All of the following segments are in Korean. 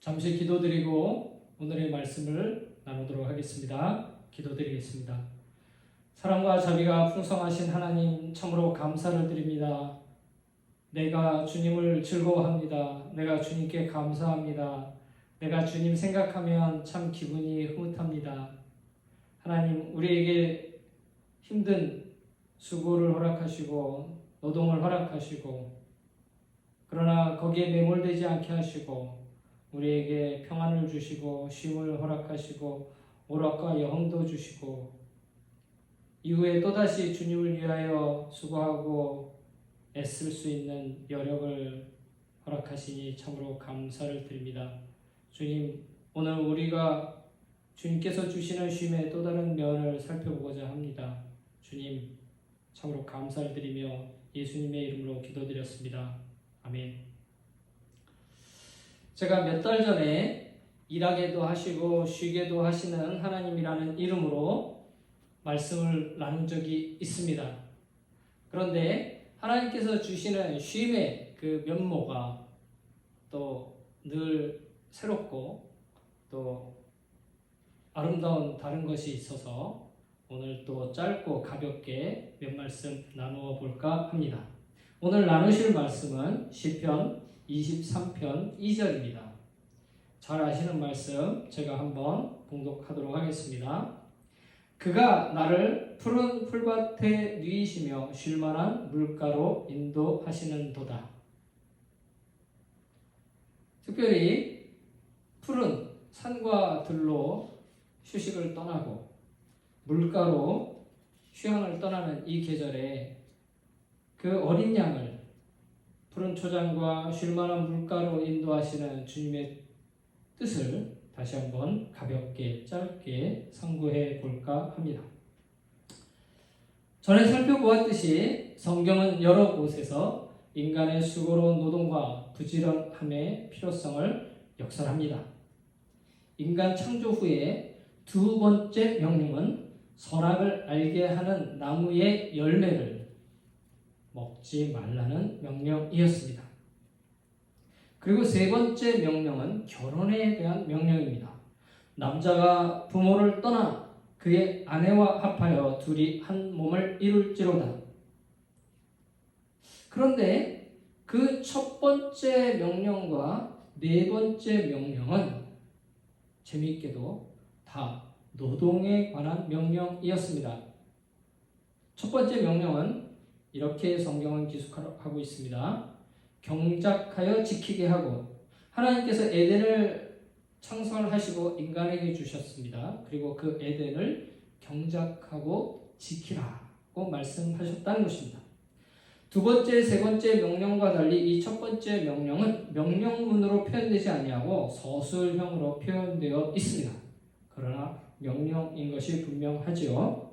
잠시 기도드리고 오늘의 말씀을 나누도록 하겠습니다. 기도드리겠습니다. 사랑과 자비가 풍성하신 하나님 참으로 감사를 드립니다. 내가 주님을 즐거워합니다. 내가 주님께 감사합니다. 내가 주님 생각하면 참 기분이 흐뭇합니다. 하나님, 우리에게 힘든 수고를 허락하시고, 노동을 허락하시고, 그러나 거기에 매몰되지 않게 하시고, 우리에게 평안을 주시고, 쉼을 허락하시고, 오락과 여흥도 주시고, 이후에 또다시 주님을 위하여 수고하고 애쓸 수 있는 여력을 허락하시니 참으로 감사를 드립니다. 주님, 오늘 우리가 주님께서 주시는 쉼의 또 다른 면을 살펴보고자 합니다. 주님, 참으로 감사를 드리며 예수님의 이름으로 기도드렸습니다. 아멘. 제가 몇 달 전에 일하게도 하시고 쉬게도 하시는 하나님이라는 이름으로 말씀을 나눈 적이 있습니다. 그런데 하나님께서 주시는 쉼의 그 면모가 또 늘 새롭고 또 아름다운 다른 것이 있어서 오늘 또 짧고 가볍게 몇 말씀 나누어 볼까 합니다. 오늘 나누실 말씀은 시편 23편 2절입니다. 잘 아시는 말씀 제가 한번 봉독하도록 하겠습니다. 그가 나를 푸른 풀밭에 누이시며 쉴만한 물가로 인도하시는 도다. 특별히 푸른 산과 들로 휴식을 떠나고 물가로 휴양을 떠나는 이 계절에 그 어린 양을 푸른 초장과 쉴만한 물가로 인도하시는 주님의 뜻을 다시 한번 가볍게 짧게 상고해 볼까 합니다. 전에 살펴보았듯이 성경은 여러 곳에서 인간의 수고로운 노동과 부지런함의 필요성을 역설합니다. 인간 창조 후에 두 번째 명령은 선악을 알게 하는 나무의 열매를 먹지 말라는 명령이었습니다. 그리고 세 번째 명령은 결혼에 대한 명령입니다. 남자가 부모를 떠나 그의 아내와 합하여 둘이 한 몸을 이룰지로다. 그런데 그 첫 번째 명령과 네 번째 명령은 재미있게도 다 노동에 관한 명령이었습니다. 첫 번째 명령은 이렇게 성경은 기술하고 있습니다. 경작하여 지키게 하고 하나님께서 에덴을 창설 하시고 인간에게 주셨습니다. 그리고 그 에덴을 경작하고 지키라고 말씀하셨다는 것입니다. 두 번째, 세 번째 명령과 달리 이 첫 번째 명령은 명령문으로 표현되지 아니하고 서술형으로 표현되어 있습니다. 그러나 명령인 것이 분명하지요.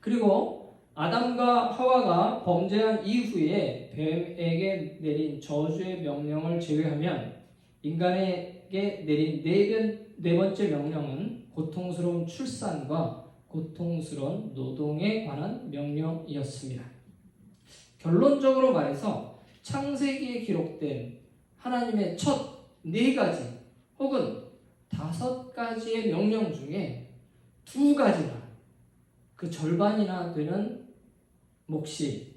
그리고 아담과 하와가 범죄한 이후에 뱀에게 내린 저주의 명령을 제외하면 인간에게 내린 네, 번, 네 번째 명령은 고통스러운 출산과 고통스러운 노동에 관한 명령이었습니다. 결론적으로 말해서 창세기에 기록된 하나님의 첫 네 가지 혹은 다섯 가지의 명령 중에 두 가지나 그 절반이나 되는 몫이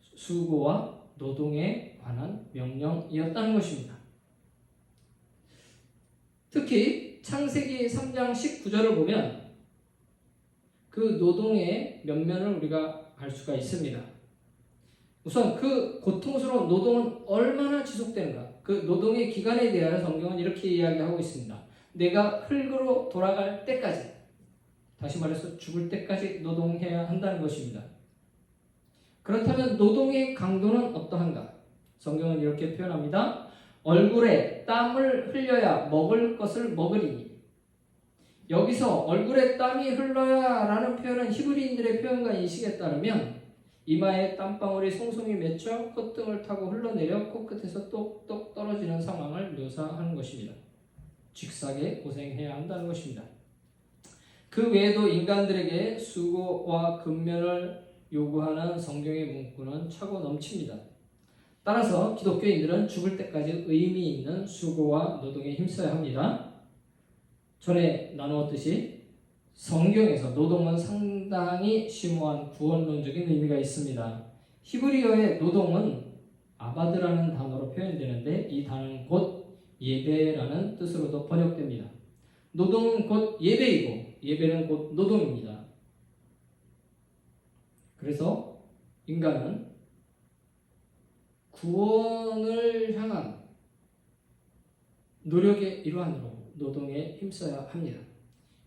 수고와 노동에 관한 명령이었다는 것입니다. 특히 창세기 3장 19절을 보면 그 노동의 면면을 우리가 알 수가 있습니다. 우선 그 고통스러운 노동은 얼마나 지속되는가? 그 노동의 기간에 대하여 성경은 이렇게 이야기하고 있습니다. 내가 흙으로 돌아갈 때까지, 다시 말해서 죽을 때까지 노동해야 한다는 것입니다. 그렇다면 노동의 강도는 어떠한가? 성경은 이렇게 표현합니다. 얼굴에 땀을 흘려야 먹을 것을 먹으리니. 여기서 얼굴에 땀이 흘러야 라는 표현은 히브리인들의 표현과 인식에 따르면 이마에 땀방울이 송송이 맺혀 콧등을 타고 흘러내려 코끝에서 똑똑 떨어지는 상황을 묘사하는 것입니다. 직사게 고생해야 한다는 것입니다. 그 외에도 인간들에게 수고와 근면을 요구하는 성경의 문구는 차고 넘칩니다. 따라서 기독교인들은 죽을 때까지 의미 있는 수고와 노동에 힘써야 합니다. 전에 나누었듯이 성경에서 노동은 상당히 심오한 구원론적인 의미가 있습니다. 히브리어의 노동은 아바드라는 단어로 표현되는데 이 단어는 곧 예배라는 뜻으로도 번역됩니다. 노동은 곧 예배이고 예배는 곧 노동입니다. 그래서 인간은 구원을 향한 노력의 일환으로 노동에 힘써야 합니다.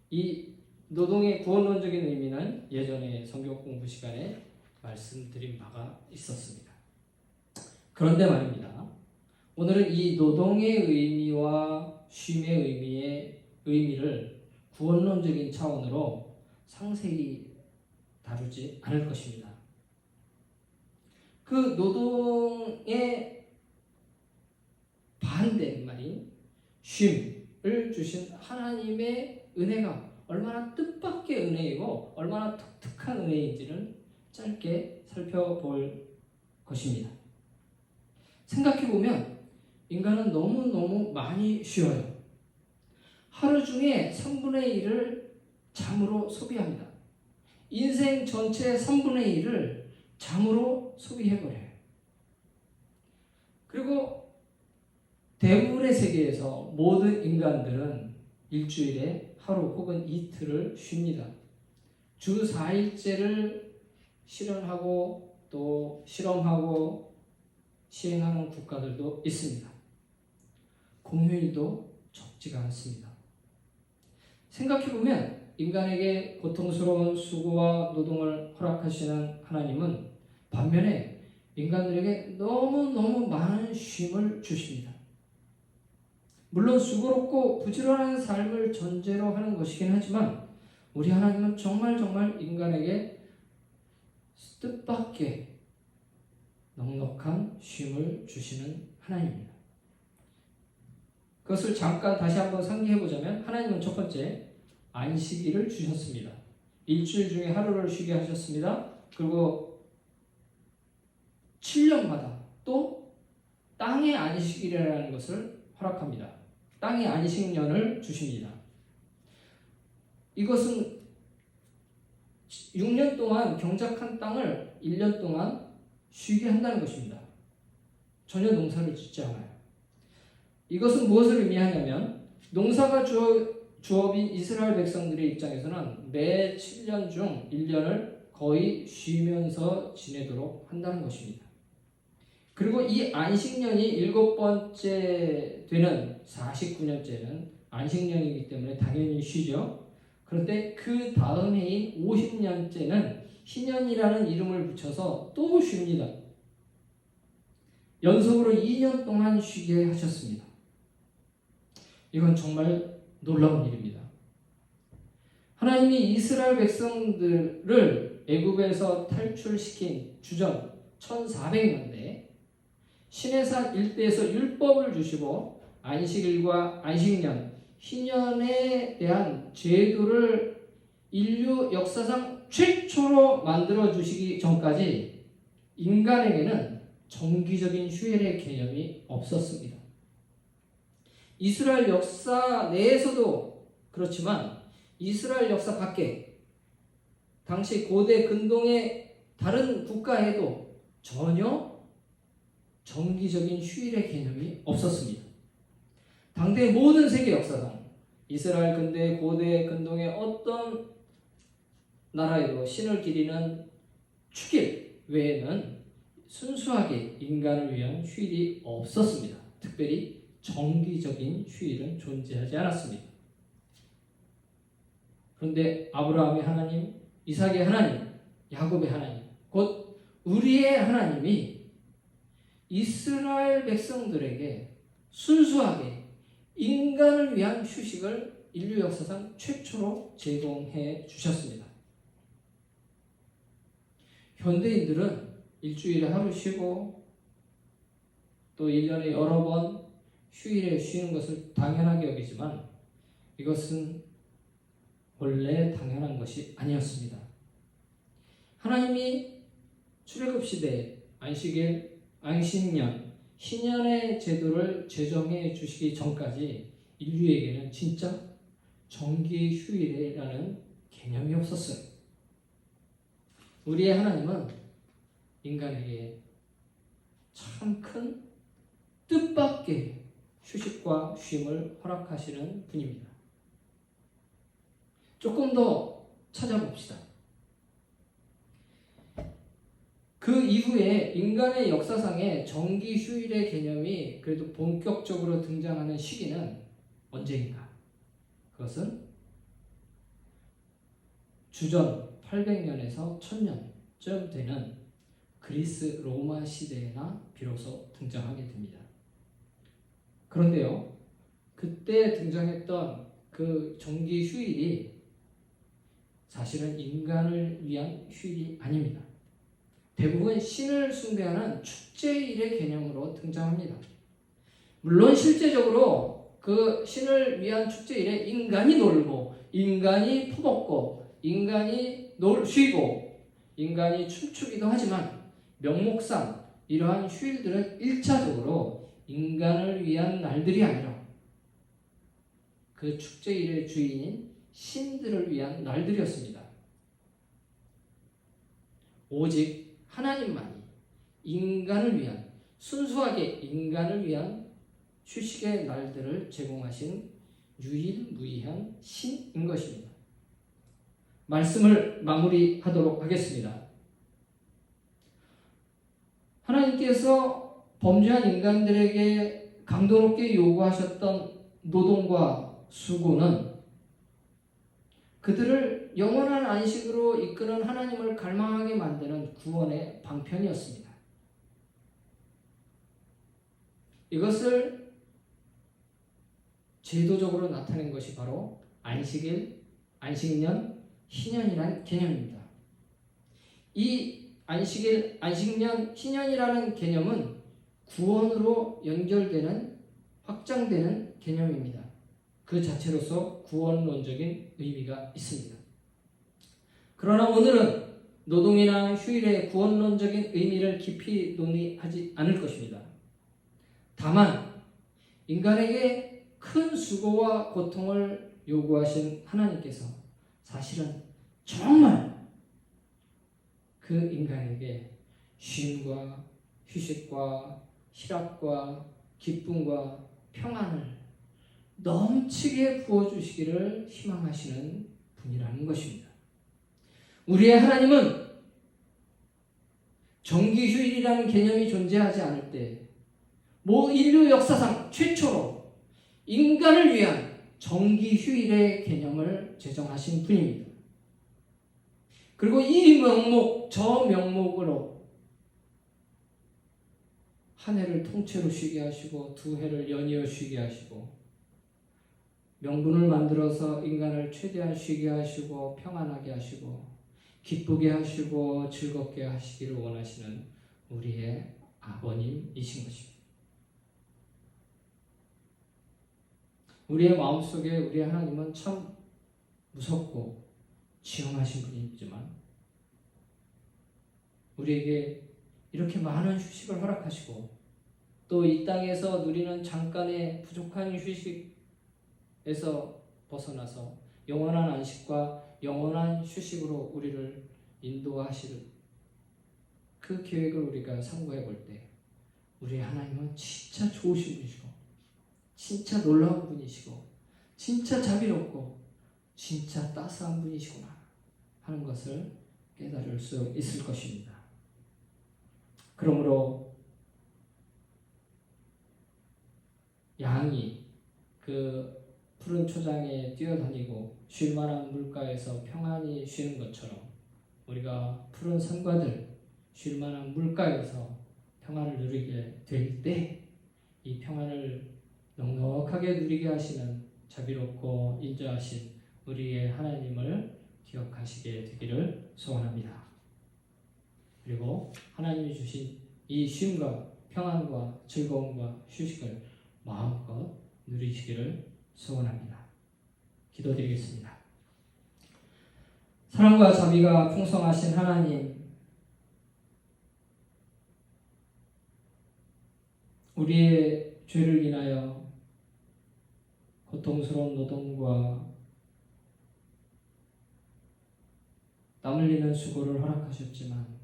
이 노동의 구원론적인 의미는 예전에 성경 공부 시간에 말씀드린 바가 있었습니다. 그런데 말입니다. 오늘은 이 노동의 의미와 쉼의 의미의 의미를 구원론적인 차원으로 상세히 다루지 않을 것입니다. 그 노동의 반대말인 쉼을 주신 하나님의 은혜가 얼마나 뜻밖의 은혜이고 얼마나 독특한 은혜인지를 짧게 살펴볼 것입니다. 생각해보면 인간은 너무너무 많이 쉬어요. 하루 중에 3분의 1을 잠으로 소비합니다. 인생 전체의 3분의 1을 잠으로 소비해버려요. 그리고 대부분의 세계에서 모든 인간들은 일주일에 하루 혹은 이틀을 쉽니다. 주 4일째를 실현하고 또 실험하고 시행하는 국가들도 있습니다. 공휴일도 적지가 않습니다. 생각해보면 인간에게 고통스러운 수고와 노동을 허락하시는 하나님은 반면에 인간들에게 너무너무 많은 쉼을 주십니다. 물론 수고롭고 부지런한 삶을 전제로 하는 것이긴 하지만 우리 하나님은 정말 정말 인간에게 뜻밖의 넉넉한 쉼을 주시는 하나님입니다. 그것을 잠깐 다시 한번 상기해 보자면 하나님은 첫 번째 안식일을 주셨습니다. 일주일 중에 하루를 쉬게 하셨습니다. 그리고 7년마다 또 땅의 안식일이라는 것을 허락합니다. 땅의 안식년을 주십니다. 이것은 6년 동안 경작한 땅을 1년 동안 쉬게 한다는 것입니다. 전혀 농사를 짓지 않아요. 이것은 무엇을 의미하냐면 농사가 주어 주업인 이스라엘 백성들의 입장에서는 매 7년 중 1년을 거의 쉬면서 지내도록 한다는 것입니다. 그리고 이 안식년이 일곱 번째 되는 49년째는 안식년이기 때문에 당연히 쉬죠. 그런데 그 다음 해인 50년째는 희년이라는 이름을 붙여서 또 쉽니다. 연속으로 2년 동안 쉬게 하셨습니다. 이건 정말 놀라운 일입니다. 하나님이 이스라엘 백성들을 애굽에서 탈출시킨 주전 1400년대 시내산 일대에서 율법을 주시고 안식일과 안식년, 희년에 대한 제도를 인류 역사상 최초로 만들어 주시기 전까지 인간에게는 정기적인 휴일의 개념이 없었습니다. 이스라엘 역사 내에서도 그렇지만 이스라엘 역사 밖에 당시 고대 근동의 다른 국가에도 전혀 정기적인 휴일의 개념이 없었습니다. 당대 모든 세계 역사상 이스라엘 근대 고대 근동의 어떤 나라에도 신을 기리는 축일 외에는 순수하게 인간을 위한 휴일이 없었습니다. 특별히 정기적인 휴일은 존재하지 않았습니다. 그런데 아브라함의 하나님, 이삭의 하나님, 야곱의 하나님, 곧 우리의 하나님이 이스라엘 백성들에게 순수하게 인간을 위한 휴식을 인류 역사상 최초로 제공해 주셨습니다. 현대인들은 일주일에 하루 쉬고 또 1년에 여러 번 휴일에 쉬는 것을 당연하게 여기지만 이것은 원래 당연한 것이 아니었습니다. 하나님이 출애굽 시대에 안식일 안식년, 희년의 제도를 제정해 주시기 전까지 인류에게는 진짜 정기 휴일이라는 개념이 없었어요. 우리의 하나님은 인간에게 참 큰 뜻밖의 휴식과 쉼을 허락하시는 분입니다. 조금 더 찾아봅시다. 그 이후에 인간의 역사상에 정기 휴일의 개념이 그래도 본격적으로 등장하는 시기는 언제인가? 그것은 주전 800년에서 1000년쯤 되는 그리스 로마 시대에나 비로소 등장하게 됩니다. 그런데요, 그때 등장했던 그 정기 휴일이 사실은 인간을 위한 휴일이 아닙니다. 대부분 신을 숭배하는 축제일의 개념으로 등장합니다. 물론 실제적으로 그 신을 위한 축제일에 인간이 놀고 인간이 퍼먹고 인간이 놀 쉬고 인간이 춤추기도 하지만 명목상 이러한 휴일들은 1차적으로 인간을 위한 날들이 아니라 그 축제일의 주인인 신들을 위한 날들이었습니다. 오직 하나님만이 인간을 위한 순수하게 인간을 위한 휴식의 날들을 제공하신 유일무이한 신인 것입니다. 말씀을 마무리하도록 하겠습니다. 하나님께서 범죄한 인간들에게 강도롭게 요구하셨던 노동과 수고는 그들을 영원한 안식으로 이끄는 하나님을 갈망하게 만드는 구원의 방편이었습니다. 이것을 제도적으로 나타낸 것이 바로 안식일, 안식년, 희년이란 개념입니다. 이 안식일, 안식년, 희년이라는 개념은 구원으로 연결되는 확장되는 개념입니다. 그 자체로서 구원론적인 의미가 있습니다. 그러나 오늘은 노동이나 휴일의 구원론적인 의미를 깊이 논의하지 않을 것입니다. 다만 인간에게 큰 수고와 고통을 요구하신 하나님께서 사실은 정말 그 인간에게 쉼과 휴식과 희락과 기쁨과 평안을 넘치게 부어주시기를 희망하시는 분이라는 것입니다. 우리의 하나님은 정기휴일이라는 개념이 존재하지 않을 때, 뭐 인류 역사상 최초로 인간을 위한 정기휴일의 개념을 제정하신 분입니다. 그리고 이 명목, 저 명목으로 한 해를 통째로 쉬게 하시고 두 해를 연이어 쉬게 하시고 명분을 만들어서 인간을 최대한 쉬게 하시고 평안하게 하시고 기쁘게 하시고 즐겁게 하시기를 원하시는 우리의 아버님이신 것입니다. 우리의 마음속에 우리 하나님은 참 무섭고 지엄하신 분이지만 우리에게 이렇게 많은 휴식을 허락하시고 또 이 땅에서 누리는 잠깐의 부족한 휴식 에서 벗어나서 영원한 안식과 영원한 휴식으로 우리를 인도하실 그 계획을 우리가 상고해 볼 때 우리 하나님은 진짜 좋으신 분이시고 진짜 놀라운 분이시고 진짜 자비롭고 진짜 따스한 분이시구나 하는 것을 깨달을 수 있을 것입니다. 그러므로 양이 그 푸른 초장에 뛰어다니고 쉴 만한 물가에서 평안히 쉬는 것처럼 우리가 푸른 산과들 쉴 만한 물가에서 평안을 누리게 될 때 이 평안을 넉넉하게 누리게 하시는 자비롭고 인자하신 우리의 하나님을 기억하시게 되기를 소원합니다. 그리고 하나님이 주신 이 쉼과 평안과 즐거움과 휴식을 마음껏 누리시기를 소원합니다. 기도드리겠습니다. 사랑과 자비가 풍성하신 하나님, 우리의 죄를 인하여 고통스러운 노동과 땀 흘리는 수고를 허락하셨지만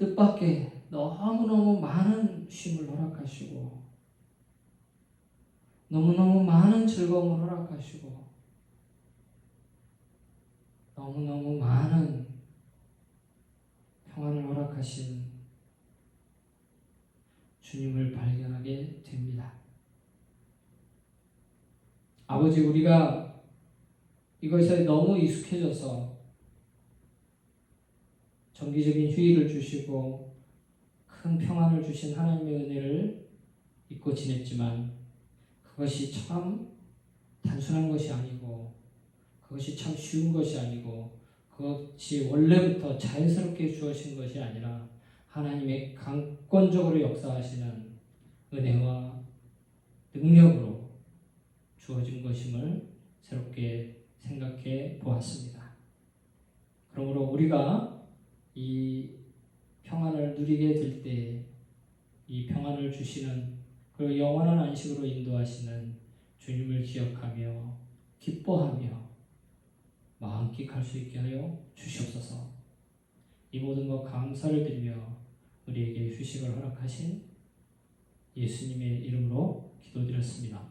뜻밖의 너무너무 많은 쉼을 허락하시고 너무너무 많은 즐거움을 허락하시고 너무너무 많은 평안을 허락하신 주님을 발견하게 됩니다. 아버지 우리가 이것에 너무 익숙해져서 정기적인 휴일을 주시고 큰 평안을 주신 하나님의 은혜를 잊고 지냈지만 그것이 참 단순한 것이 아니고 그것이 참 쉬운 것이 아니고 그것이 원래부터 자연스럽게 주어진 것이 아니라 하나님의 강권적으로 역사하시는 은혜와 능력으로 주어진 것임을 새롭게 생각해 보았습니다. 그러므로 우리가 이 평안을 누리게 될 때 이 평안을 주시는 그 영원한 안식으로 인도하시는 주님을 기억하며 기뻐하며 마음끽할 수 있게 하여 주시옵소서. 이 모든 것 감사를 드리며 우리에게 휴식을 허락하신 예수님의 이름으로 기도드렸습니다.